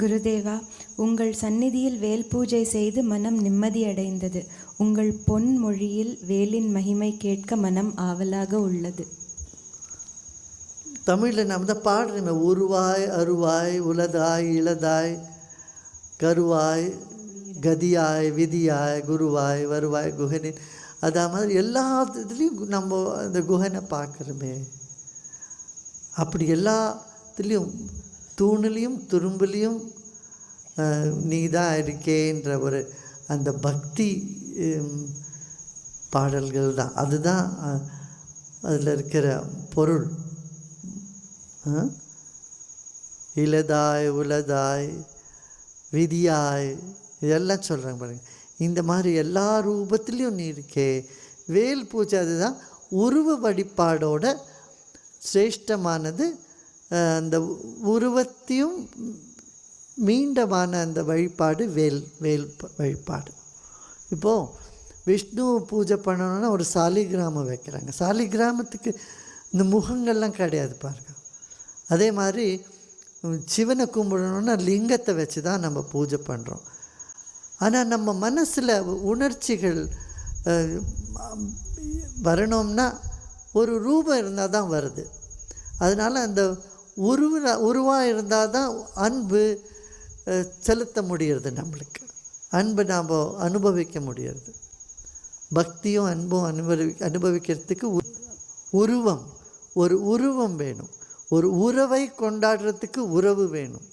குருதேவா உங்கள் சந்நிதியில் வேல் பூஜை செய்து மனம் நிம்மதியடைந்தது. உங்கள் பொன் மொழியில் வேலின் மகிமை கேட்க மனம் ஆவலாக உள்ளது. தமிழில் நம்ம தான் பாடுறோமே. உருவாய் அருவாய் உலதாய் இளதாய் கருவாய் கதியாய் விதியாய் குருவாய் வருவாய் குகனின். அதே மாதிரி எல்லா இதுலேயும் நம்ம அந்த குஹனை பார்க்குறோமே. அப்படி எல்லாத்துலேயும் தூணிலையும் துரும்புலேயும் நீ தான் இருக்கேன்ற ஒரு அந்த பக்தி பாடல்கள் தான் அதுதான் அதில் இருக்கிற பொருள். இளதாய் இலதாய் உலதாய் விதியாய் இதெல்லாம் சொல்கிறாங்க பாருங்கள் இந்த மாதிரி எல்லா ரூபத்துலேயும் நீ இருக்கே. வேல் பூஜை அதுதான் உருவ வழிபாடோட சிரேஷ்டமானது அந்த உருவத்தையும் மீண்டமான அந்த வழிபாடு வேல் வேல் வழிபாடு. இப்போது விஷ்ணு பூஜை பண்ணணுன்னா ஒரு சாலிகிராமம் வைக்கிறாங்க. சாலிகிராமத்துக்கு இந்த முகங்கள்லாம் கிடையாது பாருங்க. அதே மாதிரி சிவனை கும்பிடணும்னா லிங்கத்தை வச்சு தான் நம்ம பூஜை பண்ணுறோம் ஆனால் நம்ம மனசில் உணர்ச்சிகள் வரணும்னா ஒரு ரூபம் இருந்தால் தான் வருது. அதனால் அந்த உருவின உருவாக இருந்தால் தான் அன்பு செலுத்த முடியறது நம்மளுக்கு. அன்பை நாம் அனுபவிக்க முடியறது. பக்தியும் அன்பும் அனுபவி அனுபவிக்கிறதுக்கு உ- உருவம் ஒரு உருவம் வேணும். ஒரு உறவை கொண்டாடுறதுக்கு உறவு வேணும்.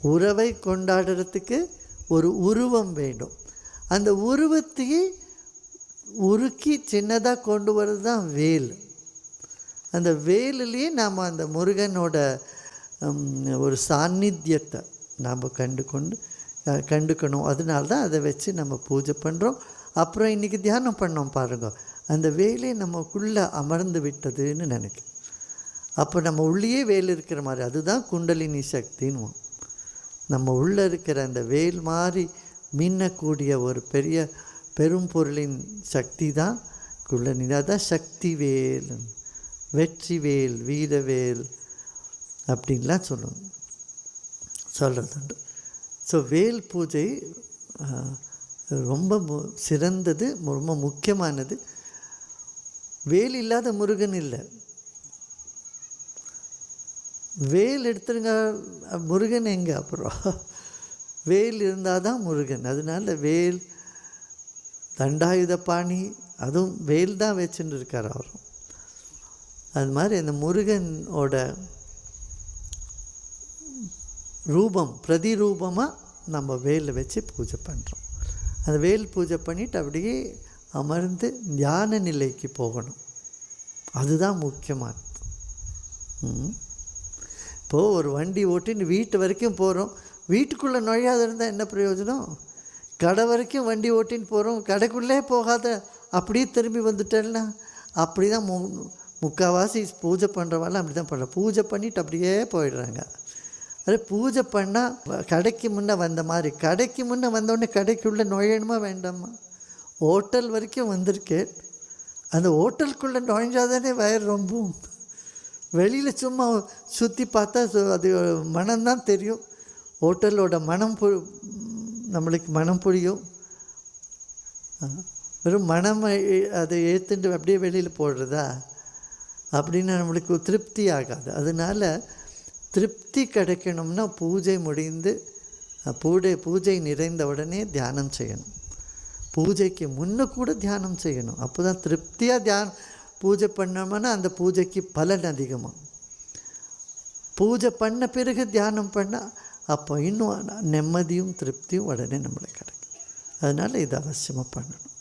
உறவை கொண்டாடுறதுக்கு ஒரு உருவம் வேண்டும். அந்த உருவத்தையே உருக்கி சின்னதாக கொண்டு வர்றது தான் வேல். அந்த வேலுலேயே நாம் அந்த முருகனோட ஒரு சாநித்தியத்தை நாம் கண்டு கொண்டு கண்டுக்கணும். அதனால தான் அதை வச்சு நம்ம பூஜை பண்ணுறோம் அப்புறம் இன்றைக்கி தியானம் பண்ணோம் பாருங்க. அந்த வேலே நமக்குள்ளே அமர்ந்து விட்டதுன்னு நினைக்கிறேன். அப்போ நம்ம உள்ளேயே வேல் இருக்கிற மாதிரி அதுதான் குண்டலினி சக்தின்னுவோம். நம்ம உள்ளே இருக்கிற அந்த வேல் மாதிரி மின்னக்கூடிய ஒரு பெரிய பெரும் பொருளின் சக்தி தான் குள்ளனி அதான் சக்தி வேலுன்னு. வெற்றி வேல் வீரவேல் அப்படின்லாம் சொல்லுவோம் சொல்கிறதுண்டு ஸோ வேல் பூஜை ரொம்ப சிறந்தது ரொம்ப முக்கியமானது. வேல் இல்லாத முருகன் இல்லை. வேல் எடுத்துருங்க முருகன் எங்கே அப்புறம்? வேல் இருந்தால் தான் முருகன். அதனால வேல் தண்டாயுத பாணி அதுவும் வேல் தான் வச்சுன்னு இருக்கார் அவரும். அது மாதிரி இந்த முருகனோட ரூபம் பிரதிரூபமாக நம்ம வேலில் வச்சு பூஜை பண்ணுறோம் அந்த வேல் பூஜை பண்ணிவிட்டு அப்படியே அமர்ந்து தியான நிலைக்கு போகணும். அதுதான் முக்கியமானது இப்போது ஒரு வண்டி ஓட்டின்னு வீட்டு வரைக்கும் போகிறோம் வீட்டுக்குள்ளே நுழையாத இருந்தால் என்ன பிரயோஜனம்? கடை வரைக்கும் வண்டி ஓட்டின்னு போகிறோம் கடைக்குள்ளே போகாத அப்படியே திரும்பி வந்துட்டேன்னா அப்படி தான் மு முக்கால்வாசி பூஜை பண்ணுறவாள் அப்படி தான் பண்ணுற பூஜை பண்ணிட்டு அப்படியே போயிடுறாங்க. அது பூஜை பண்ணால் கடைக்கு முன்னே வந்த மாதிரி. கடைக்கு முன்னே வந்தோடனே கடைக்குள்ளே நுழையணுமா வேண்டாமா? ஹோட்டல் வரைக்கும் வந்திருக்கேன் அந்த ஹோட்டலுக்குள்ளே நுழைஞ்சாதானே வயிறு ரொம்பவும் வெளியில் சும்மா சுற்றி பார்த்தா அது மனம்தான் தெரியும். ஹோட்டலோட மனம் பு நம்மளுக்கு மனம் புரியும். வெறும் மனம் அதை ஏற்றுட்டு அப்படியே வெளியில் போடுறதா? அப்படின்னு நம்மளுக்கு திருப்தி ஆகாது. அதனால் திருப்தி கிடைக்கணும்னா பூஜை முடிந்து பூடை பூஜை பூஜை நிறைந்த உடனே தியானம் செய்யணும். பூஜைக்கு முன்ன கூட தியானம் செய்யணும். அப்போ தான் திருப்தியாக தியானம் பூஜை பண்ணோம்னா அந்த பூஜைக்கு பலன் அதிகமாக பூஜை பண்ண பிறகு தியானம் பண்ணால் அப்போ இன்னும் நிம்மதியும் திருப்தியும் உடனே நம்மளுக்கு கிடைக்கும். அதனால் இது அவசியமாக பண்ணணும்.